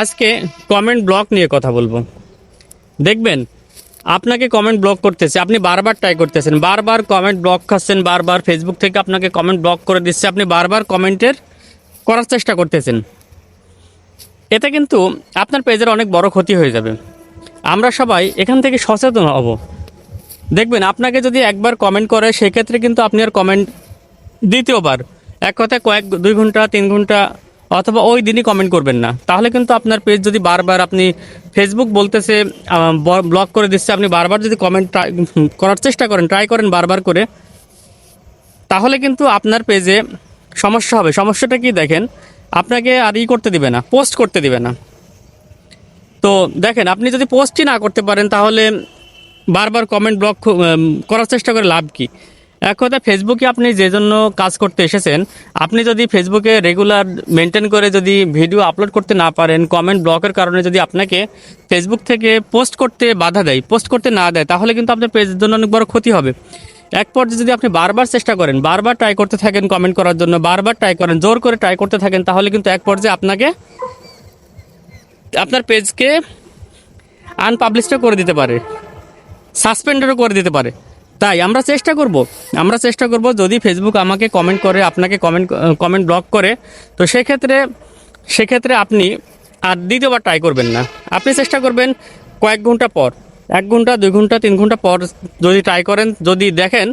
আজকে comment block নিয়ে কথা বলব। দেখবেন, আপনাকে কমেন্ট ব্লক করতেছে, আপনি বারবার ট্রাই করতেছেন, বারবার কমেন্ট ব্লক খাচ্ছেন, বারবার ফেসবুক থেকে আপনাকে কমেন্ট ব্লক করে দিচ্ছে, আপনি বারবার কমেন্টের করার চেষ্টা করতেছেন। এতে কিন্তু আপনার পেজের অনেক বড় ক্ষতি হয়ে যাবে। আমরা সবাই এখান থেকে সচেতন হব। দেখবেন, আপনাকে যদি একবার কমেন্ট করে, সেক্ষেত্রে কিন্তু আপনি আর কমেন্ট দ্বিতীয়বার, এক কথায় কয়েক, দুই ঘণ্টা, তিন ঘণ্টা অথবা ওই দিনই কমেন্ট করবেন না। তাহলে কিন্তু আপনার পেজ যদি বারবার আপনি ফেসবুক বলতেছে ব্লক করে দিচ্ছে, আপনি বারবার যদি কমেন্ট করার চেষ্টা করেন ট্রাই করেন বারবার করে, তাহলে কিন্তু আপনার পেজে সমস্যা হবে। সমস্যাটা কি দেখেন, আপনাকে আর ই করতে দিবে না পোস্ট করতে দিবে না। তো দেখেন, আপনি যদি পোস্টই না করতে পারেন, তাহলে বারবার কমেন্ট ব্লক করার চেষ্টা করে লাভ কি? এক কথা ফেসবুকে আপনি যে জন্য কাজ করতে এসেছেন, আপনি যদি ফেসবুকে রেগুলার মেনটেন করে যদি ভিডিও আপলোড করতে না পারেন কমেন্ট ব্লকের কারণে যদি আপনাকে ফেসবুক থেকে পোস্ট করতে বাধা দেয় পোস্ট করতে না দেয়, তাহলে কিন্তু আপনার পেজের জন্য অনেক বড় ক্ষতি হবে। এক পর্যায়ে যদি আপনি বারবার চেষ্টা করেন, বারবার ট্রাই করতে থাকেন কমেন্ট করার জন্য, বারবার ট্রাই করেন, জোর করে ট্রাই করতে থাকেন, তাহলে কিন্তু এক পর্যায়ে আপনাকে আপনার পেজকে আনপাবলিশও করে দিতে পারে সাসপেন্ডেরও করে দিতে পারে। তাই আমরা চেষ্টা করব। আমরা চেষ্টা করব যদি ফেসবুক আমাকে কমেন্ট করে, আপনাকে কমেন্ট কমেন্ট ব্লক করে, তো সেক্ষেত্রে সেক্ষেত্রে আপনি আর দ্বিতীয়বার ট্রাই করবেন না। আপনি চেষ্টা করবেন কয়েক ঘণ্টা পর, এক ঘণ্টা, দুই ঘণ্টা, তিন ঘণ্টা পর যদি ট্রাই করেন, যদি দেখেন,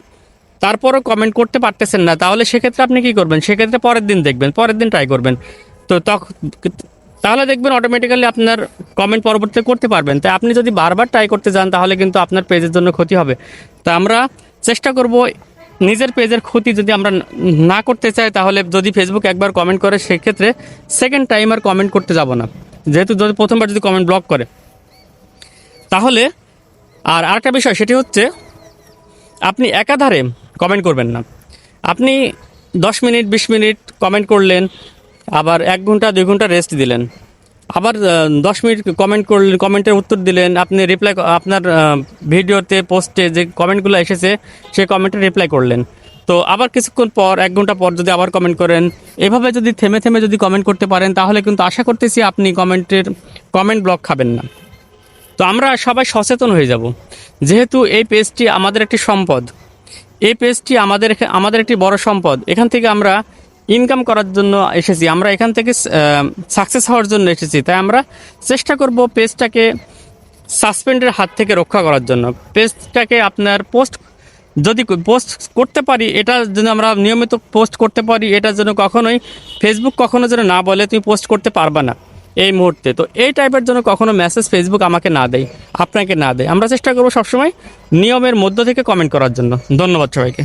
তারপরও কমেন্ট করতে পারতেছেন না, তাহলে সেক্ষেত্রে আপনি কি করবেন? সেক্ষেত্রে পরের দিন দেখবেন, পরের দিন ট্রাই করবেন। তো তখন তাহলে দেখবেন অটোমেটিক্যালি আপনার কমেন্ট পরবর্তীতে করতে পারবেন। তাই আপনি যদি বারবার ট্রাই করতে যান, তাহলে কিন্তু আপনার পেজের জন্য ক্ষতি হবে। তা আমরা চেষ্টা করব নিজের পেজের ক্ষতি যদি আমরা না করতে চাই, তাহলে যদি ফেসবুক একবার কমেন্ট করে, সেক্ষেত্রে সেকেন্ড টাইম আর কমেন্ট করতে যাব না। যেহেতু যদি প্রথমবার যদি কমেন্ট ব্লক করে। তাহলে আর আরেকটা বিষয়, সেটি হচ্ছে আপনি একাধারে কমেন্ট করবেন না। আপনি দশ মিনিট, বিশ মিনিট কমেন্ট করলেন আবার এক ঘণ্টা, দুই ঘণ্টা রেস্ট দিলেন। আবার দশ মিনিট কমেন্ট করলেন কমেন্টের উত্তর দিলেন, আপনি রিপ্লাই আপনার ভিডিওতে পোস্টে যে কমেন্টগুলো এসেছে, সেই কমেন্টে রিপ্লাই করলেন। তো আবার কিছুক্ষণ পর, এক ঘণ্টা পর যদি আবার কমেন্ট করেন, এভাবে যদি থেমে থেমে যদি কমেন্ট করতে পারেন, তাহলে কিন্তু আশা করতেছি আপনি কমেন্টের কমেন্ট ব্লক খাবেন না। তো আমরা সবাই সচেতন হয়ে যাব। যেহেতু এই পেজটি আমাদের একটি সম্পদ, এই পেজটি আমাদের আমাদের একটি বড় সম্পদ, এখান থেকে আমরা ইনকাম করার জন্য এসেছি। আমরা এখান থেকে সাকসেস হওয়ার জন্য এসেছি। তাই আমরা চেষ্টা করব পেজটাকে সাসপেন্ডের হাত থেকে রক্ষা করার জন্য। পেজটাকে আপনার পোস্ট যদি পোস্ট করতে পারি, এটা যেন আমরা নিয়মিত পোস্ট করতে পারি এটার জন্য কখনোই ফেসবুক কখনো যেন না বলে, তুমি পোস্ট করতে পারবা না এই মুহূর্তে। তো এই টাইপের জন্য কখনো মেসেজ ফেসবুক আমাকে না দেয়, আপনাকে না দেয়। আমরা চেষ্টা করব সবসময় নিয়মের মধ্য থেকে কমেন্ট করার জন্য। ধন্যবাদ সবাইকে।